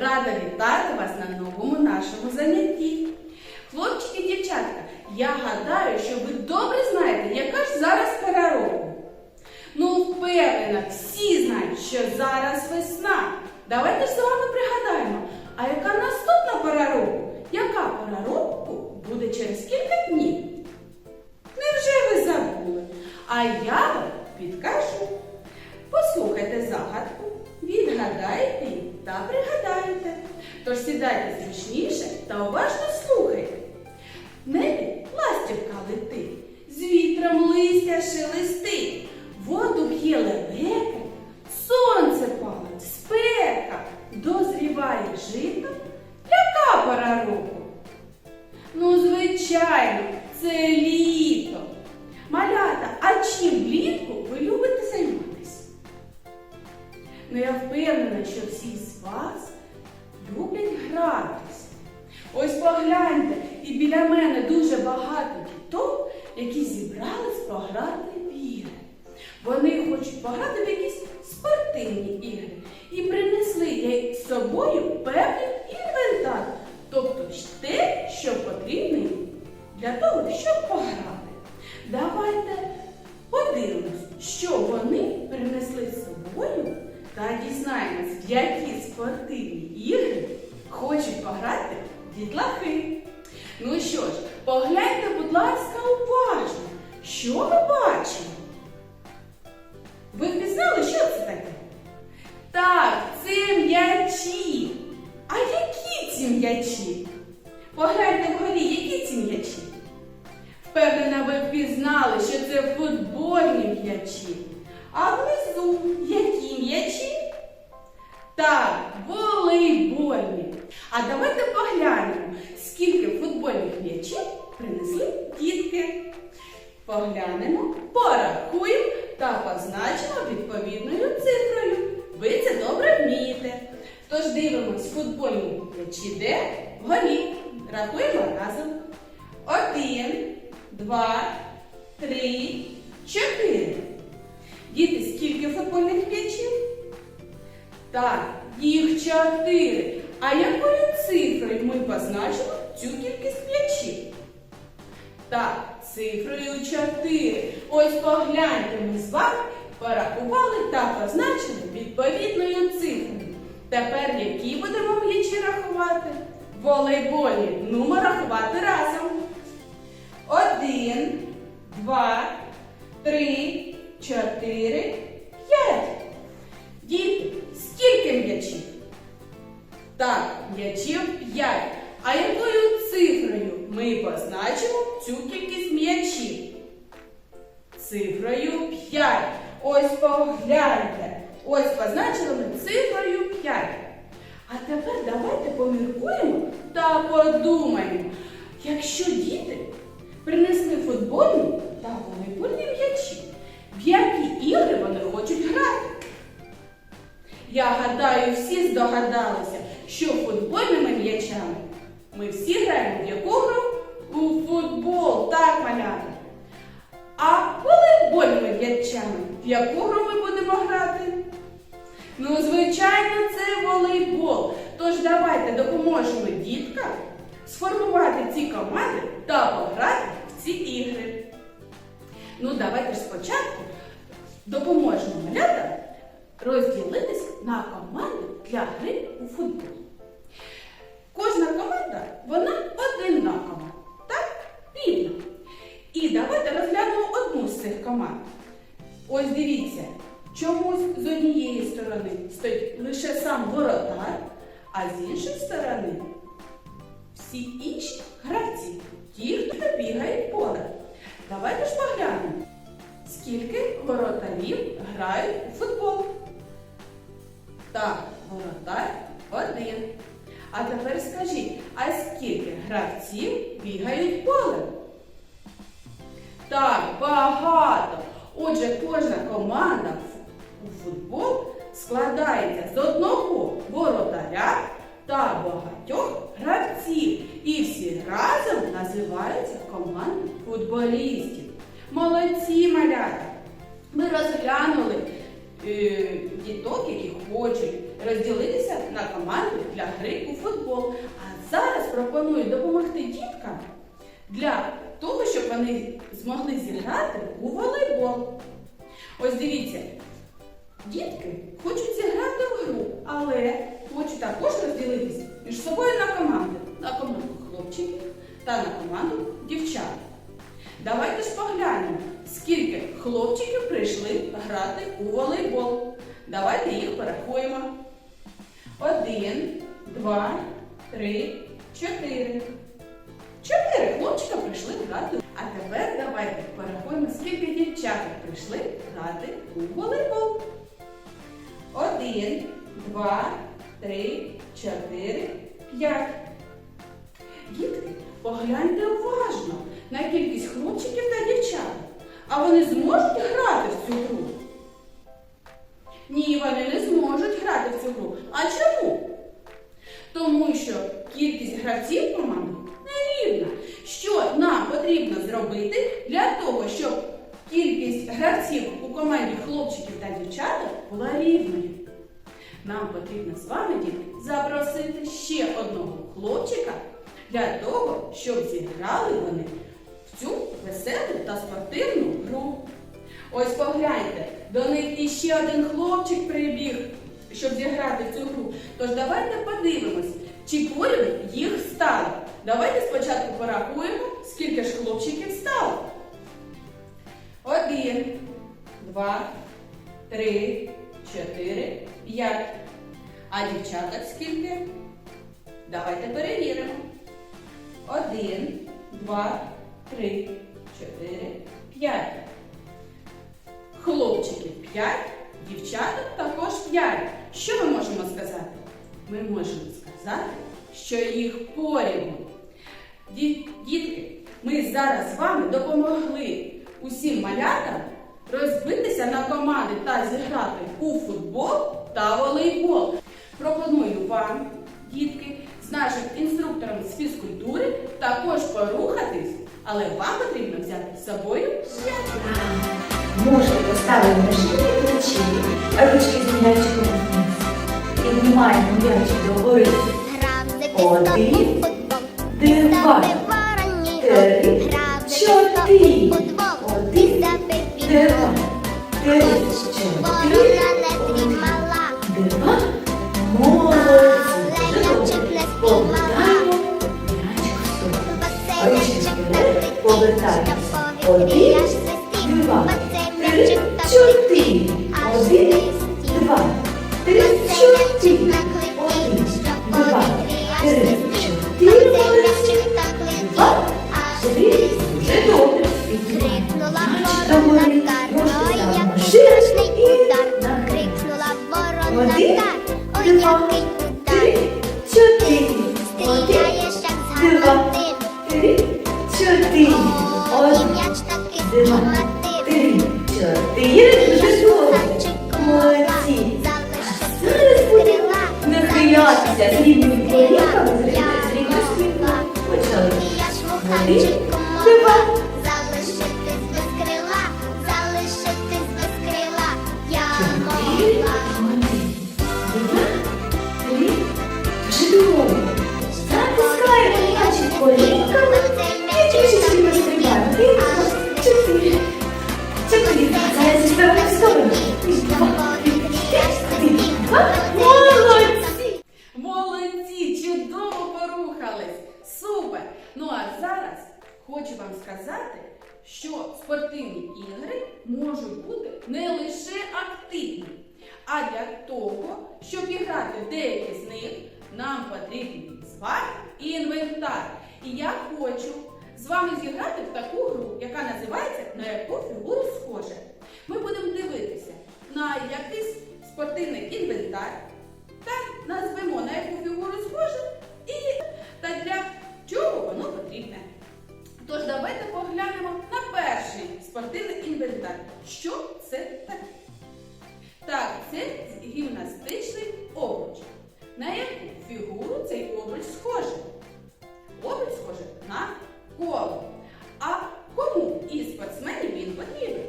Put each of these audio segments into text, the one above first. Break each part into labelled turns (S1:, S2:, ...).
S1: Рада вітати вас на новому нашому занятті. Хлопчики дівчатка, я гадаю, що ви добре знаєте, яка ж зараз пора року. Ну, впевнена, всі знають, що зараз весна. Давайте ж з вами пригадаємо, а яка наступна пора року? Яка пора року буде через кілька днів? Невже ви забули? А я вам підкажу. Послухайте загадку, відгадайте її та пригадаєте. Тож сідайте зручніше та уважно слухайте. Небі ластівка летить, з вітром листя шелестить, впевнена, що всі з вас люблять гратися. Ось погляньте, і біля мене дуже багато діток, які зібрались пограти в ігри. Вони хочуть пограти в якісь спортивні ігри і принесли з собою певний інвентар, тобто ж те, що потрібно для того, щоб пограти. Давайте подивимось, що вони принесли з собою та дізнаємось, які спортивні ігри хочуть пограти дітлахи. Ну що ж, погляньте, будь ласка, уважно, що ми бачимо. Ви впізнали, що це таке? Так, це м'ячі. А які ці м'ячі? Погляньте вгорі, які ці м'ячі? Впевнена, ви впізнали, що це футбольні м'ячі. А внизу які м'ячі? Так, волейбольні. А давайте поглянемо, скільки футбольних м'ячів принесли дітки. Поглянемо, порахуємо та позначимо відповідною цифрою. Ви це добре вмієте. Тож дивимось футбольні м'ячі де? Вгорі. Рахуємо разом. Один, два, три, чотири. Футбольних м'ячів? Так, їх чотири. А якою цифрою ми позначимо цю кількість м'ячів? Так, цифрою 4. Ось погляньте, ми з вами порахували та позначили відповідною цифрою. Тепер які будемо м'ячі рахувати? Волейбольні. Нумо рахувати разом. Один, два, три, чотири, п'ять. Діти, скільки м'ячів? Так, м'ячів 5. А якою цифрою ми позначимо цю кількість м'ячів? Цифрою 5. Ось погляньте. Ось позначили ми цифрою 5. А тепер давайте поміркуємо та подумаємо, якщо діти принесли футбольні та волейбольні м'ячі, в ігри вони хочуть грати? Я гадаю, всі здогадалися, що футбольними м'ячами ми всі граємо в яку гру? У футбол, так, малята. А волейбольними м'ячами в яку гру ми будемо грати? Ну, звичайно, це волейбол. Тож давайте допоможемо діткам сформувати ці команди та пограти в ці ігри. Ну, давайте ж спочатку допоможемо малятам розділитись на команди для гри у футбол. Кожна команда, вона одинакова, так? Рівна. І давайте розглянемо одну з цих команд. Ось дивіться, чомусь з однієї сторони стоїть лише сам воротар, а з іншої сторони всі інші гравці, ті, хто бігають поле. Давайте ж поглянемо, скільки воротарів грають у футбол. Так, воротар один. А тепер скажіть, а скільки гравців бігають полем? Так, багато. Отже, кожна команда у футбол складається з одного воротаря та багатьох гравців. І всі разом називаються командою футболістів. Молодці малята! Ми розглянули е, діток, які хочуть розділитися на команди для гри у футбол. А зараз пропоную допомогти діткам для того, щоб вони змогли зіграти у волейбол. Ось дивіться, дітки хочуть зіграти в гру, але хочуть також розділитися між собою на команди. На команду хлопчиків та на команду дівчат. Давайте ж поглянемо, скільки хлопчиків прийшли грати у волейбол. Давайте їх порахуємо. Один, два, три, чотири. Чотири хлопчика прийшли грати. А тепер давайте порахуємо, скільки дівчаток прийшли грати у волейбол. Один, два, три, чотири, п'ять. Дітки, погляньте уважно на кількість хлопчиків та дівчат. А вони зможуть грати в цю гру? Ні, вони не зможуть грати в цю гру. А чому? Тому що кількість гравців команди нерівна. Що нам потрібно зробити для того, щоб кількість гравців у команді хлопчиків та дівчаток була рівною? Нам потрібно з вами, дітки, запросити ще одного хлопчика для того, щоб зіграли вони в цю веселу та спортивну гру. Ось погляньте, до них іще один хлопчик прибіг, щоб зіграти в цю гру. Тож давайте подивимось, чи поряд їх стало. Давайте спочатку порахуємо, скільки ж хлопчиків стало. Один, два, три, чотири, п'ять. А дівчаток скільки? Давайте перевіримо. Один, два, три, чотири, п'ять. Хлопчиків 5, дівчаток також 5. Що ми можемо сказати? Ми можемо сказати, що їх порівну. Дітки, ми зараз з вами допомогли усім малятам розбитися на команди та зіграти у футбол та волейбол. Пропоную вам, дітки, з нашим інструктором з фізкультури також порухатись, але вам потрібно взяти з собою м'яч.
S2: Можете поставити на шиї плечі, ручки з м'ячиком вниз. Піднімаємо м'ячик догори. Один, два, три, чотири. Один, два, три, повертаємо. Один, два, три, чотири. Один, два, три, чотири. Один, два, три. Молодці. Два, три. Вже добре. Піднімаємо м'ячик догори. Можете ставимо ширше і нахилити. Один, Один,
S1: можуть бути не лише активні, а для того, щоб іграти в деякі з них, нам потрібен з вами інвентар. І я хочу з вами зіграти в таку гру, яка називається На яку фігуру схоже. Ми будемо дивитися на якийсь спортивний інвентар та назвемо на яку фігуру схоже і та для чого воно потрібне. Тож давайте поглянемо на перший спортивний так, що це таке? Так, це гімнастичний обруч. На яку фігуру цей обруч схожий? Обруч схожий на коло. А кому із спортсменів він потрібен?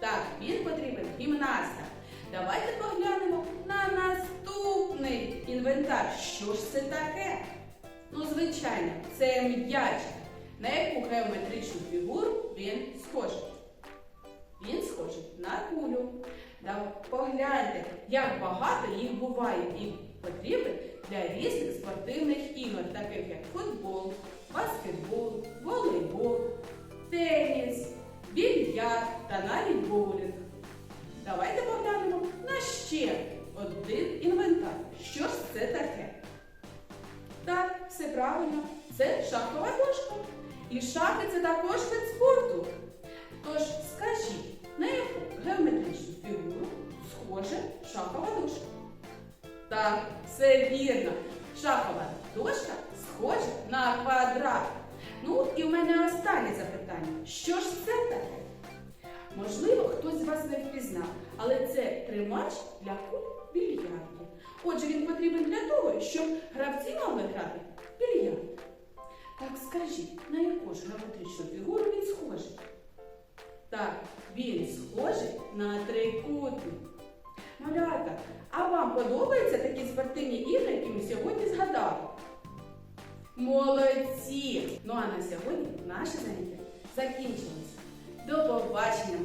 S1: Так, він потрібен гімнастам. Давайте поглянемо на наступний інвентар. Що ж це таке? Ну, звичайно, це м'яч. На яку геометричну фігуру він схожий? Він схожий на кулю. Погляньте, як багато їх буває і потрібен для різних спортивних ігор, таких як футбол, баскетбол, волейбол, теніс, більярд та навіть боулінг. Так, все вірно. Шахова дошка схожа на квадрат. Ну і в мене останнє запитання. Що ж це таке? Можливо, хтось з вас не впізнав, але це тримач для куль більярдів. Отже, він потрібен для того, щоб гравці могли грати більярд. Так скажіть, на яку ж геометричну фігуру він схожий? Так, він схожий на трикутник. Малята, а вам подобаються такі спортивні ігри, які ми сьогодні згадали? Молодці! Ну а на сьогодні наше заняття закінчилося. До побачення!